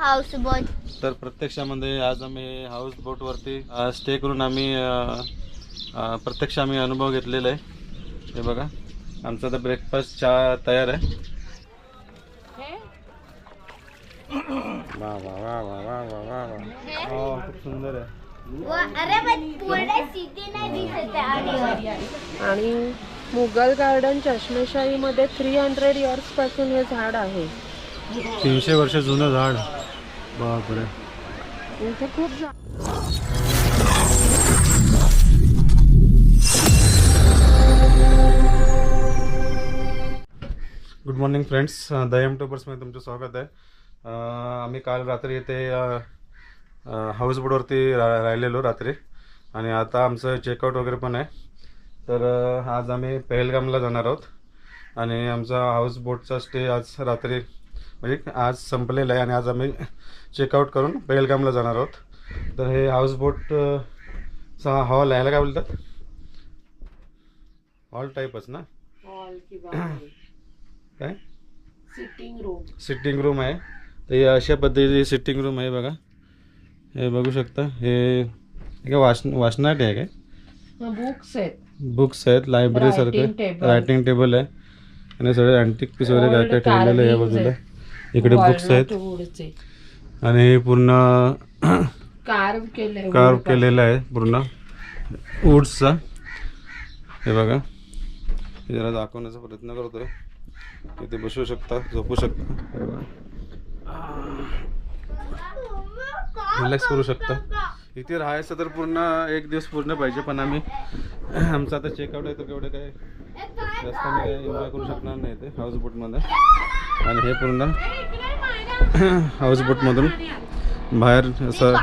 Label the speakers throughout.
Speaker 1: House बोट.
Speaker 2: तर प्रत्यक्षामध्ये आज आम्ही हाऊस बोटवरती स्टे करून आम्ही प्रत्यक्ष आम्ही अनुभव घेतलेला आहे. हे बघा आमचा आता ब्रेकफास्ट चहा तयार आहे. वा वा वा वा वा वा वा वा. हो, खूप सुंदर आहे.
Speaker 3: आणि मुघल गार्डन चष्मेशाहीमध्ये थ्री हंड्रेड इयर्सपासून हे झाड आहे.
Speaker 2: तीनशे वर्ष जुनं झाड. बापरे.
Speaker 3: खूप
Speaker 2: गुड मॉर्निंग फ्रेंड्स दयम टोपर्समध्ये तुमचं स्वागत आहे. आम्ही काल रात्री इथे हाऊस बोटवरती रा राहिलेलो रात्री. आणि आता आमचं चेकआउट वगैरे पण आहे. तर आज आम्ही पहलगामला जाणार आहोत. आणि आमचा हाऊस बोटचा स्टे आज रात्री म्हणजे आज संपलेला आहे. आणि आज आम्ही चेकआउट करून पहलगामला जाणार आहोत. तर हे हाऊस बोट चा हॉल आहे. काय बोलतात? हॉल टाईपच ना? काय?
Speaker 3: सिटिंग रूम
Speaker 2: सिटिंग रूम आहे. तर हे अशा पद्धतीची सिटिंग रूम आहे बघा. हे बघू शकता. हे काय वाच वाचनाट आहे काय?
Speaker 3: बुक्स आहेत.
Speaker 2: बुक्स आहेत लायब्ररी सारखं. रायटिंग टेबल आहे. आणि सगळे अँटिक पीस वगैरे काय काय ठेवलेलं आहे या बाजूला इकडे बुक्स आहेत. आणि हे पूर्ण
Speaker 3: कार्व केले
Speaker 2: कार्व केलेलं आहे पूर्ण. वूड्सचा हे बघा. हे जरा दाखवण्याचा प्रयत्न करतोय. इथे बसू शकता झोपू शकता. बघा. रिलॅक्स करू शकता. इथे राहायचं तर पूर्ण एक दिवस पूर्ण पाहिजे पण आम्ही आमचं आता चेकआउट आहे तर केवढे काय जास्त आम्ही काय एन्जॉय करू शकणार नाही ते हाऊस बोटमध्ये आणि हे पूर्ण हाऊसबोटमधून बाहेर असं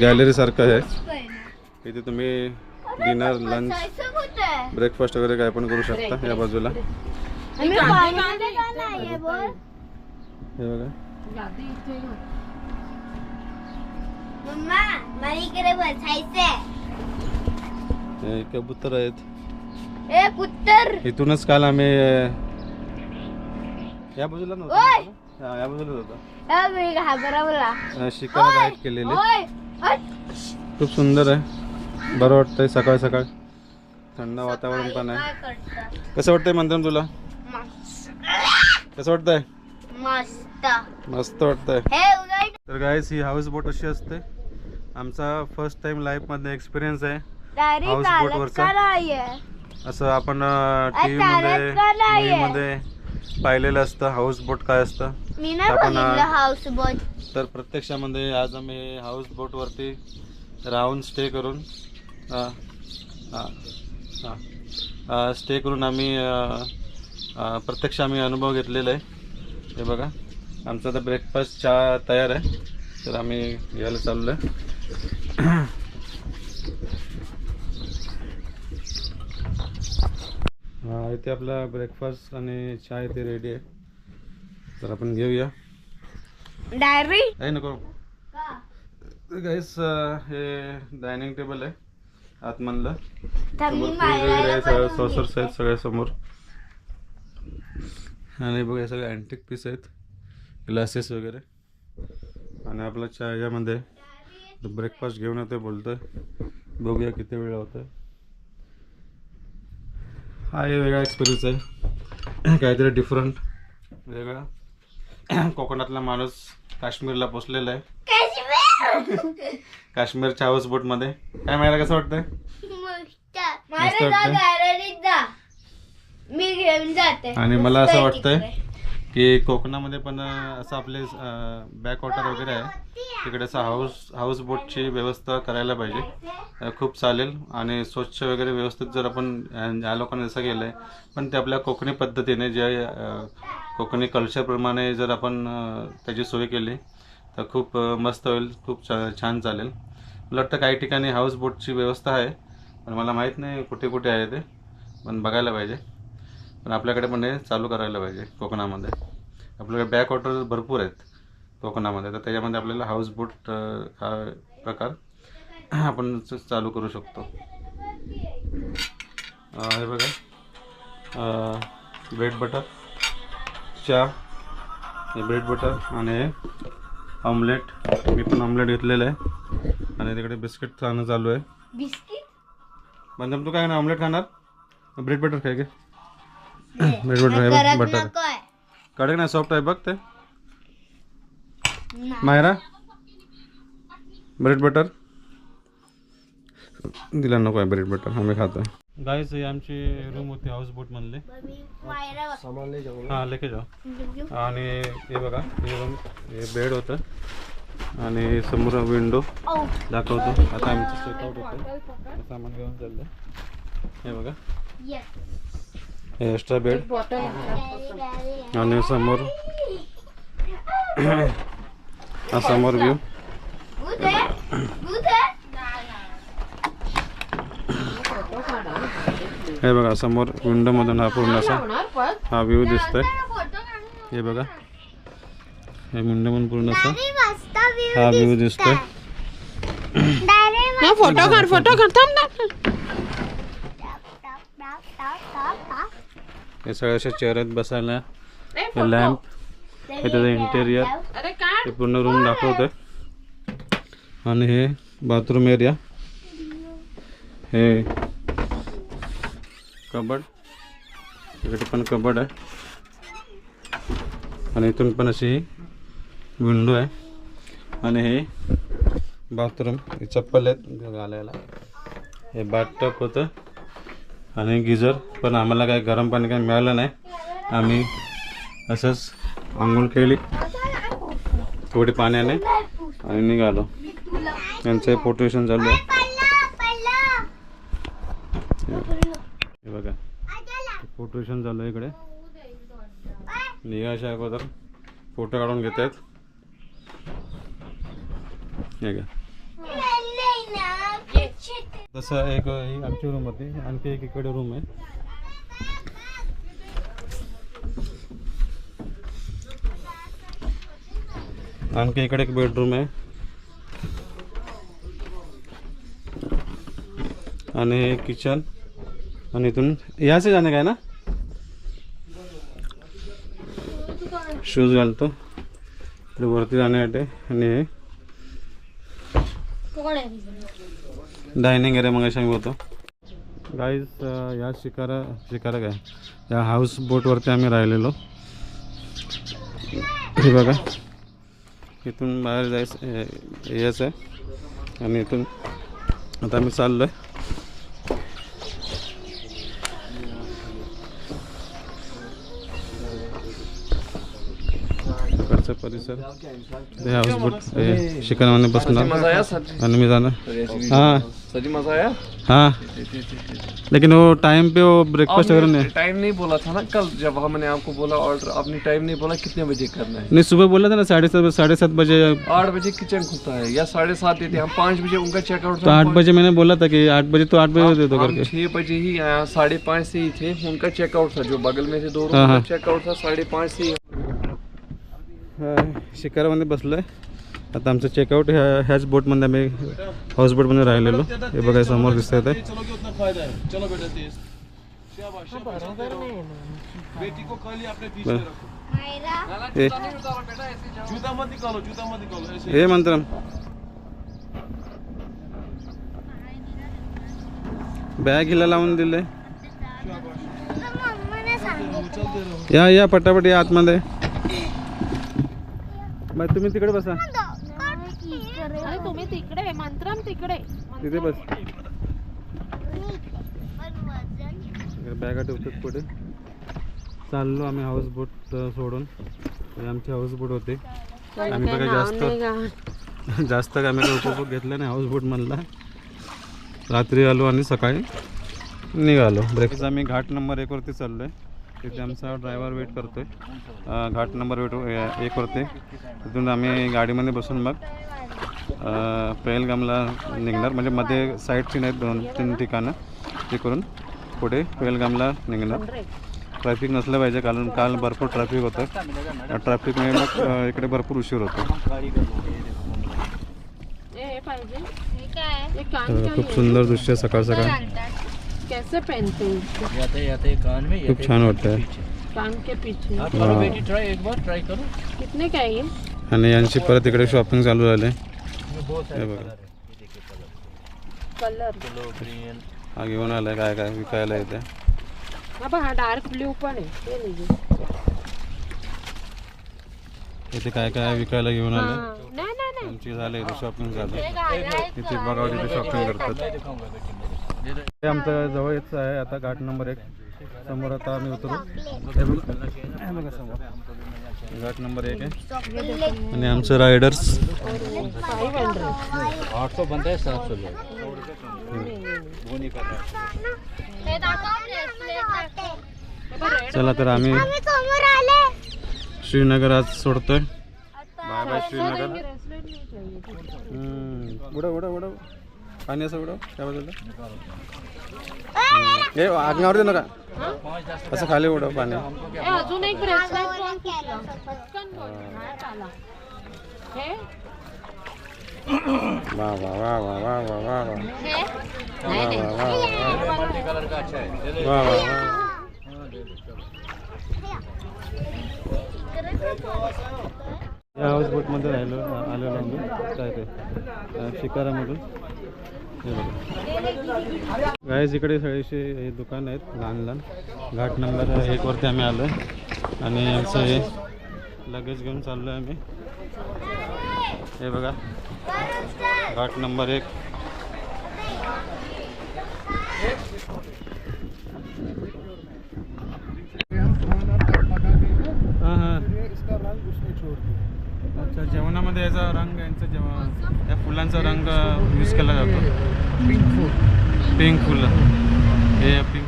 Speaker 2: गॅलरीसारखं आहे. इथे तुम्ही डिनर लंच ब्रेकफास्ट वगैरे काय पण करू शकता या बाजूला. हे कबूतर आहेत. इथूनच काल आम्ही या बाजूला नव्हतं.
Speaker 1: शिकायला
Speaker 2: खूप सुंदर आहे. बरं वाटतंय सकाळ सकाळ. थंड वातावरण पण आहे. कसं वाटतंय मंत्रम तुला? कसं वाटतंय?
Speaker 1: मस्त.
Speaker 2: वाटतंय. तर गायस ही हाऊस बोट अशी असते. आमचा फर्स्ट टाइम लाईफमध्ये एक्सपिरियन्स आहे. हाऊस
Speaker 1: बोट
Speaker 2: वरचा. असं आपण
Speaker 1: टीव्ही
Speaker 2: मध्ये टीव्ही मध्ये पाहिलेलं असतं. हाऊस बोट काय असतं?
Speaker 1: मी नाही
Speaker 2: आपण,
Speaker 1: बघितलं हाऊस बोट
Speaker 2: तर प्रत्यक्षामध्ये आज आम्ही हाऊस बोटवरती राहून स्टे करून स्टे करून आम्ही अ, अ, प्रत्यक्ष आम्ही अनुभव घेतलेला आहे. हे बघा आमचा आता ब्रेकफास्ट चहा तयार आहे. तर आम्ही यायला चाललो आहे हा इथे आपला ब्रेकफास्ट आणि चहा इथे रेडी आहे. तर आपण घेऊया.
Speaker 1: डायरी
Speaker 2: आहे नको. गाईस हे डायनिंग टेबल आहे आतमधलं. सॉसर्स आहेत सगळ्या समोर. आणि बघा हे सगळे अँटिक पीस आहेत. ग्लासेस वगैरे. आणि आपला चहा यामध्ये. ब्रेकफास्ट घेऊन येतोय बोलतोय. बघूया किती वेळ होतोय. हा हे वेगळा एक्सपिरियन्स आहे. काहीतरी डिफरंट वेगळा. कोकणातला माणूस काश्मीरला पोचलेला आहे. काश्मीरच्या हाऊस बोटमध्ये. काय माहिती कसं वाटतंय?
Speaker 1: मस्त.
Speaker 2: वाटतंय?
Speaker 1: मी घेऊन जाते.
Speaker 2: आणि मला असं वाटतंय. की कोकणामध्ये पण असं आपले बॅक वॉटर वगैरे आहे. तिकडे असं हाऊस हाऊस बोटची व्यवस्था करायला पाहिजे. खूप चालेल. आणि स्वच्छ वगैरे व्यवस्थित जर आपण या लोकांनी जसं केलं आहे पण ते आपल्या कोकणी पद्धतीने जे कोकणी कल्चरप्रमाणे जर आपण त्याची सोय केली तर खूप मस्त होईल. खूप छान चालेल. मला वाटतं काही ठिकाणी हाऊस बोटची व्यवस्था आहे पण मला माहीत नाही कुठे कुठे आहे ते पण बघायला पाहिजे. पण आपल्याकडे पण हे चालू करायला पाहिजे कोकणामध्ये. आपल्याकडे बॅक वॉटर भरपूर आहेत कोकणामध्ये. तर त्याच्यामध्ये आपल्याला हाऊस बोट हा प्रकार आपण चालू करू शकतो. हे बघा. ब्रेड बटर चहा हे ब्रेड बटर आणि ऑमलेट मी पण ऑमलेट घेतलेलं आहे. आणि तिकडे बिस्किट खाणं चालू आहे.
Speaker 1: बिस्किट
Speaker 2: बंदम तू काय ना ऑमलेट खाणार? ब्रेड बटर खाय गे. ब्रेड बटर आहे बघ
Speaker 1: करत
Speaker 2: बटर कडक नाही सॉफ्ट आहे बघ ते मायरा ब्रेड बटर दिला नको आहे ब्रेड बटर आम्ही खातो गाईच ही आमची रूम होती हाऊस बोट म्हणले. हाँ लेके जाऊ आणि हे बघा हे रूम हे बेड होतं. आणि समोर विंडो
Speaker 1: औ.
Speaker 2: दाखवतो. आता आमचं चेकआउट होतं. सामान घेऊन चाललं हे बघा. हे एक्स्ट्रा बेड
Speaker 3: बॉटल
Speaker 2: आणि समोर हा समोर व्ह्यू? हे बघा समोर विंडो मधून हा पूर्ण असा हा व्ह्यू दिसतोय. हे बघा हे विंडो मधून पूर्ण असा हा व्ह्यू दिसतोय.
Speaker 3: फोटो काढ फोटो काढ थांब
Speaker 2: हे सगळे असे चेअर आहेत बसायला हे. लॅम्प हे त्याचं इंटेरियर हे पूर्ण रूम दाखवतोय. आणि हे बाथरूम एरिया हे कबड इकडे पण कबड आहे. आणि इथून पण अशी ही विंडो आहे. आणि हे बाथरूम हे चप्पल आहेत. घालायला. हे बाथटब होतं. आणि गिझर पण आम्हाला काय गरम पाणी काही मिळालं नाही. आम्ही असंच आंघोळ केली. थोडी पाण्याने आणि निघालो. यांचं पोटेशन फोटोशन चालू आहे. बघा पोटेशन चालू आहे इकडे. निघायच्या अगोदर. फोटो काढून घेत आहेत हे
Speaker 1: का
Speaker 2: तसं एक ही आमची रूम होती आणखी एक इकडे रूम आहे. आणखी इकडे एक बेडरूम आहे. आणि किचन आणि इथून याच जाणे काय ना? शूज घालतो. इकडे वरती जाण्यासाठी. आणि डायनिंग एरिया मग आम्ही होतो गाईज या शिकारा शिकारा काय या हाऊस बोटवरती आम्ही राहिलेलो. हे बघा. इथून बाहेर जायचं यायचं आहे. आणि इथून आता आम्ही चाललो आहे परिसर. हाऊस बोट हे शिकारामध्ये बसणार. आणि मी जाणार. हां.
Speaker 4: सच मज़ा आया?
Speaker 2: हाँ। लेकिन वो टाइम पे वो ब्रेकफास्ट वगैरह नहीं
Speaker 4: टाइम नहीं बोला था ना कल जब हमने आपको बोला ऑर्डर आपने टाइम नहीं बोला कितने बजे करना है?
Speaker 2: नहीं सुबह बोला था ना साढ़े सात साढ़े सात बजे।
Speaker 4: आठ बजे किचन खुलता है या साढ़े सात देते हम पाँच बजे उनका चेकआउट
Speaker 2: तो आठ बजे मैंने बोला था कि आठ बजे तो आठ बजे दे दो करके।
Speaker 4: छः बजे ही आया साढ़े पाँच से ही थे उनका चेकआउट था जो बगल में से दो
Speaker 2: हाँ,
Speaker 4: रूम
Speaker 2: हाँ।
Speaker 4: चेकआउट था साढ़े पाँच से ही।
Speaker 2: शिकारामध्ये बसलो आहे आता आमचं चेकआउट ह्या ह्याच बोटमध्ये आम्ही हाऊस बोटमध्ये राहिलेलो. हे बघा समोर दिसत आहे. हे हे मंत्रम. बॅग हिला लावून दिले
Speaker 1: तुझं मम्मीने सांगितलं.
Speaker 2: या या पटापट या आतमध्ये. मग तुम्ही तिकडे बसा.
Speaker 3: तिकडे मंत्रम तिकडे
Speaker 2: तिथे बस. बॅगा ठेवतात पुढे. चाललो आम्ही हाऊस बोट सोडून. आमचे हाऊस बोट होते. आम्ही बघा जास्त जास्त काय आम्ही उपभोग घेतला नाही हाऊस बोट मधला. रात्री आलो आणि सकाळी निघालो. ब्रेक आम्ही घाट नंबर एकवरती चाललो आहे तिथे आमचा ड्रायव्हर वेट करतोय. अं, घाट नंबर वेट एकवरती तिथून आम्ही गाडीमध्ये बसून मग पेहलगामला निघणार. म्हणजे मध्ये साईड सीन आहेत दोन तीन ठिकाणं. ते करून पुढे पेहलगामला निघणार. ट्रॅफिक नसलं पाहिजे कारण काल भरपूर ट्रॅफिक होतं. ट्रॅफिकमुळे मग इकडे भरपूर उशीर होतो. खूप सुंदर दृश्य सकाळ सकाळ. खूप छान वाटतंय. आणि यांची परत इकडे शॉपिंग चालू झाले घेऊन आलाय काय काय विकायला येते
Speaker 3: डार्क ब्ल्यू पण आहे.
Speaker 2: इथे काय काय विकायला घेऊन
Speaker 3: आलंय?
Speaker 2: आमची झाले शॉपिंग इथे शॉपिंग करतात. दिखाऊंगा आमचं जवळच आहे आता घाट नंबर एक. समोर आता आम्ही उतरू. हे बघा. हे बघा समोर. घाट नंबर एक आहे. आणि आमचं रायडर्स.
Speaker 5: आठ सौ बनता है सात सौ
Speaker 1: हे.
Speaker 2: चला तर आम्ही
Speaker 1: आम्ही समोर आले
Speaker 2: श्रीनगर आज सोडतोय. Bye bye Srinagar.
Speaker 3: ब्रेसलेट नाही चाहिए
Speaker 2: पाणी असं उडव त्या बाजूला. हे आगण्यावर दे नका. असं खाली उडव पाणी.
Speaker 3: ए, अजून एक. हा. हे?
Speaker 2: वा वा वा वा वा वा वा वा.
Speaker 1: हे?
Speaker 2: वा वा
Speaker 5: है
Speaker 2: या हाऊस बोटमध्ये राहिलो आलेलो आम्ही. काय ते? शिकारामधून. हे गायज इकडे सगळीशी हे दुकान आहेत लहान लहान. घाट नंबर एक वरती आम्ही आलो आणि आमचं हे लगेच घेऊन चाललो आहे आम्ही. हे बघा. घाट नंबर एक हां हां अच्छा जेवणामध्ये याचा रंग यांचा जेवण या फुलांचा रंग यूज केला जातो. पिंक फुल. पिंक फुलं. हे पिंक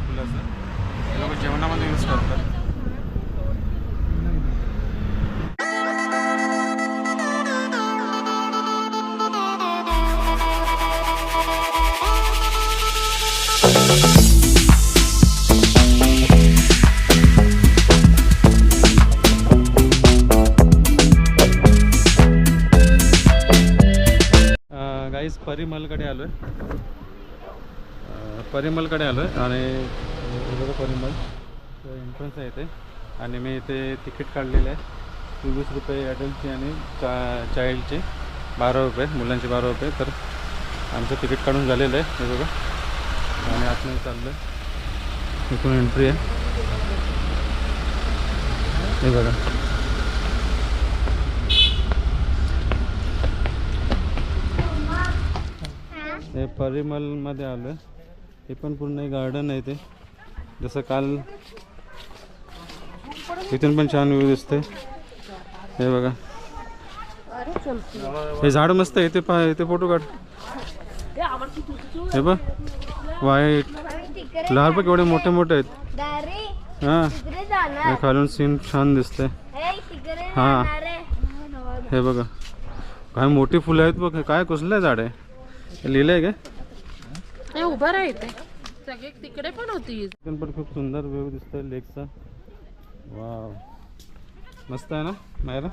Speaker 2: परिमलकडे आलो आहे परिमलकडे आलो आहे आणि परिमल एंट्रन्स आहे इथे. आणि मी इथे तिकीट काढलेलं आहे. चोवीस रुपये ॲडल्टची आणि चा चाइल्डचे बारा रुपये मुलांचे बारा रुपये. तर आमचं तिकीट काढून झालेलं आहे. हे बघा. आणि आतमध्ये चाललं आहे इथून एंट्री आहे. हे बघा. परिमलमध्ये आलं हे पण पूर्ण गार्डन आहे ते जसं काल इथून पण छान व्ह्यू दिसते हे बघा. हे झाड मस्त आहे. ते पहा इथे फोटो काढ. हे बघ. वाईट
Speaker 1: तिकडे
Speaker 2: पण एवढे मोठे मोठे आहेत. हां. खालून सीन छान दिसते
Speaker 1: हां.
Speaker 2: हा. हे बघा. काय मोठी फुलं आहेत बघ. काय कसलं झाड आहे लिहिलं आहे का
Speaker 3: उभं राहा इथे सगळे तिकडे पण होती.
Speaker 2: पण खूप सुंदर व्ह्यू दिसतोय लेकचा. वाव. मस्त आहे ना मायरा?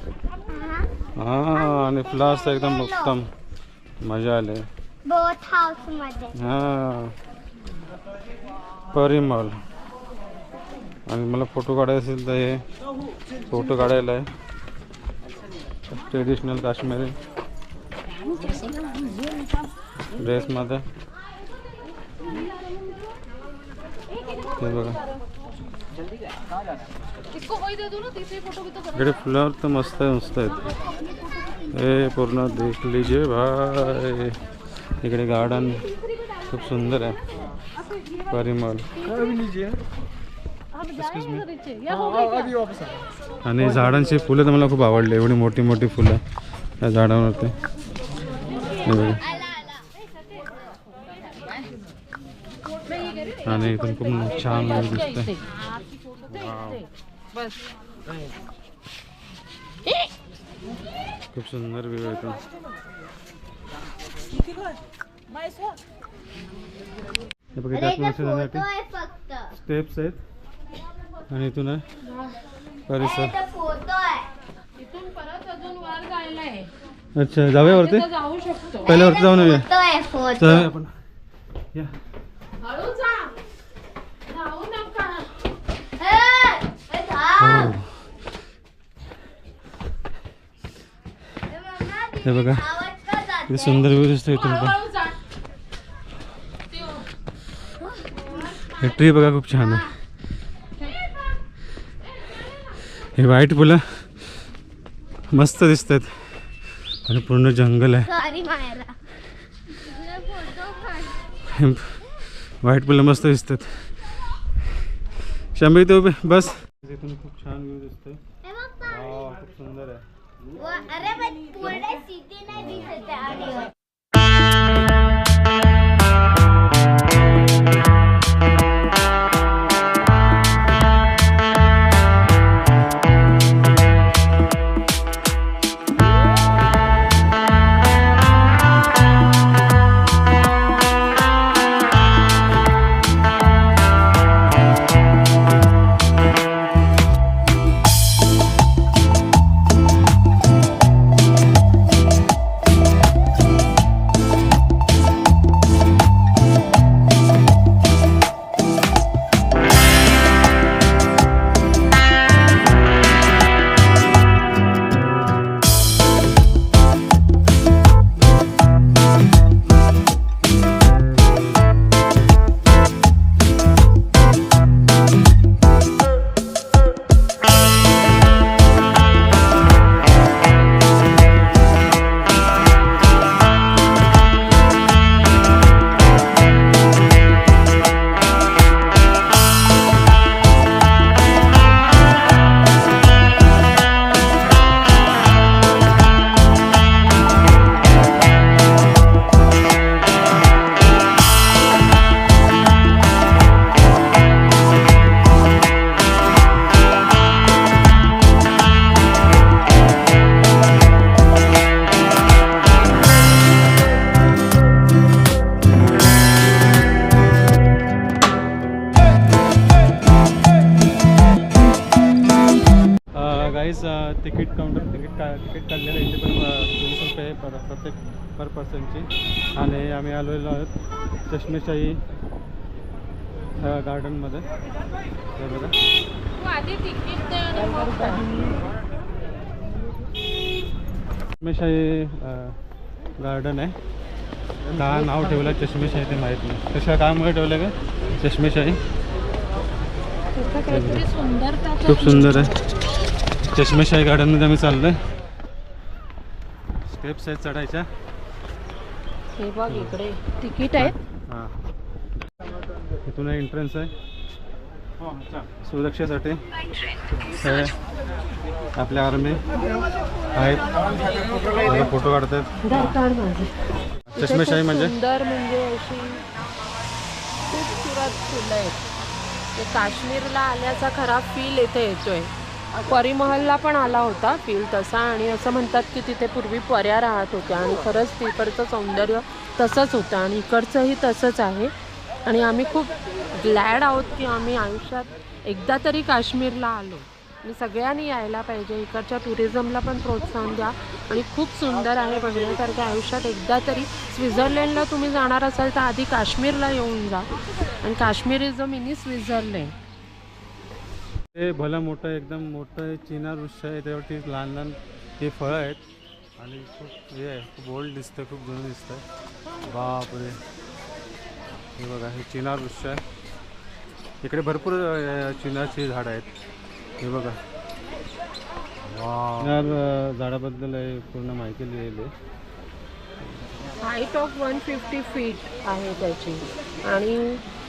Speaker 2: हा आणि फ्लास एकदम उत्तम. मजा आली.
Speaker 1: बोथ हाऊसमध्ये.
Speaker 2: हा. परिमल. आणि मला फोटो काढायचे असेल तर हे फोटो काढायला आहे. ट्रेडिशनल काश्मीरी. ड्रेसमध्ये. हे बघा. इकडे फ्लॉवर तर मस्त आहे मस्त आहेत. हे पूर्ण देख लीजिए भाई. इकडे गार्डन खूप सुंदर आहे. परिमल. आणि झाडांची फुलं तर मला खूप आवडली. एवढी मोठी मोठी फुलं त्या झाडावरती. आणि एकदम खूप छान दिसतंय खूप सुंदर व्ह्यू आहे स्टेप्स आहेत आणि इथून आहे परिसर अच्छा जाऊया वरती पहिल्या वरती जाऊन येऊया आपण या। हे बघा.
Speaker 1: आवाज का जात
Speaker 2: किती सुंदर व्ह्यू दिसतो इथून पण. हे ट्री बघा खूप छान आहे. हे व्हाईट फुलं मस्त दिसतात. आणि पूर्ण जंगल आहे.
Speaker 1: सॉरी मायरा.
Speaker 2: हे व्हाईट फुलं मस्त दिसतात. शंभर उभे बस. इथून खूप छान व्ह्यू दिसतोय खूप सुंदर आहे.
Speaker 1: अरे पण पूर्ण सिटी नाही दिसत आहे audio
Speaker 2: guys ticket counter ticket का तिकीट काढलेलं इथे पण अ, दोनशे रुपये पर प्रत्येक पर पर्सनची आणि आम्ही आलेलो आहोत चष्मेशाही गार्डनमध्ये हे बघा. चष्मेशाही गार्डन आहे. का नाव ठेवलं चष्मेशाही ते माहीत नाही. कशा कामामुळे ठेवलं का चष्मेशाही खूप सुंदर आहे. चष्मेशाही गार्डनमध्ये आम्ही चाललो आहे स्टेप्स आहेत चढायच्या.
Speaker 3: हे बघ इकडे. तिकीट आहे
Speaker 2: हां. इथून एंट्रन्स आहे. सुरक्षेसाठी. आपल्या आर्मी आहेत. फोटो काढतात चष्मेशाही म्हणजे?
Speaker 3: सुंदर म्हणजे अशी खूपसुरत फुलं आहेत. ते काश्मीरला आल्याचा खरा फील इथे येतोय. परिमहलला पण आला होता फील तसा आणि असं म्हणतात की तिथे पूर्वी पर्या राहत होत्या आणि खरंच तिकडचं सौंदर्य तसंच होतं आणि इकडचंही तसंच आहे. आणि आम्ही खूप ग्लॅड आहोत की आम्ही आयुष्यात एकदा तरी काश्मीरला आलो. आणि सगळ्यांनी यायला पाहिजे इकडच्या टुरिझमला पण प्रोत्साहन द्या आणि खूप सुंदर आहे बघण्यासारखं आयुष्यात. एकदा तरी स्वित्झर्लंडला तुम्ही जाणार असाल तर आधी काश्मीरला येऊन जा. आणि Kashmir is a mini Switzerland.
Speaker 2: ते भलं मोठं एकदम मोठं चिना वृक्ष आहे त्यावरती लहान लहान हे फळं आहेत. आणि खूप हे आहे खूप ओल्ड दिसतं खूप जुनं दिसतं बापरे. हे बघा हे चिनार वृक्ष आहे. इकडे भरपूर अ, चिनाची झाडं आहेत. हे बघा. चिनार झाडाबद्दल हे पूर्ण माहिती लिहिली आहे.
Speaker 3: Height of one fifty feet आहे त्याची. आणि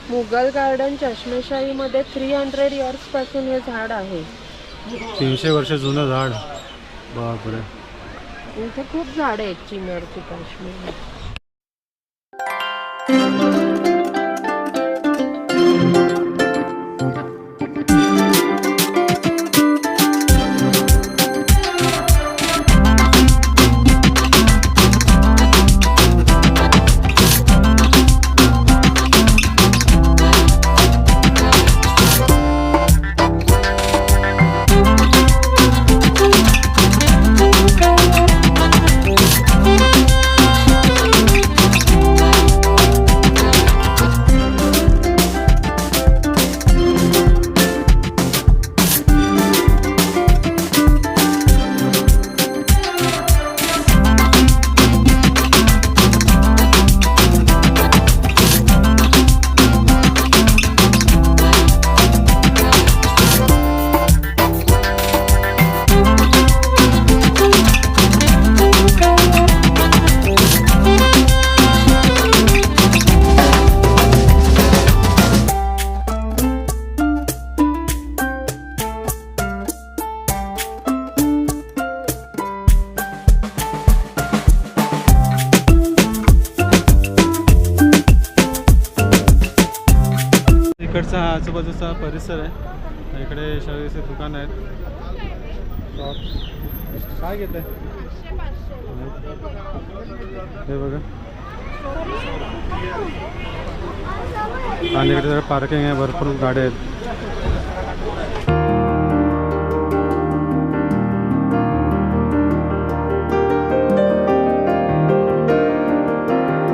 Speaker 3: मुघल गार्डन चष्मेशाहीमध्ये थ्री हंड्रेड इयर्सपासून हे झाड आहे.
Speaker 2: तीनशे वर्ष जुनं झाड. बापरे.
Speaker 3: इथे खूप झाडं आहेत चिनरची काश्मीर.
Speaker 2: आजूबाजूचा परिसर आहे. इकडे शाळेचे दुकान आहेत. शॉप काय घेत आहे हे बघा. आणि इकडे पार्किंग आहे. भरपूर गाड्या आहेत.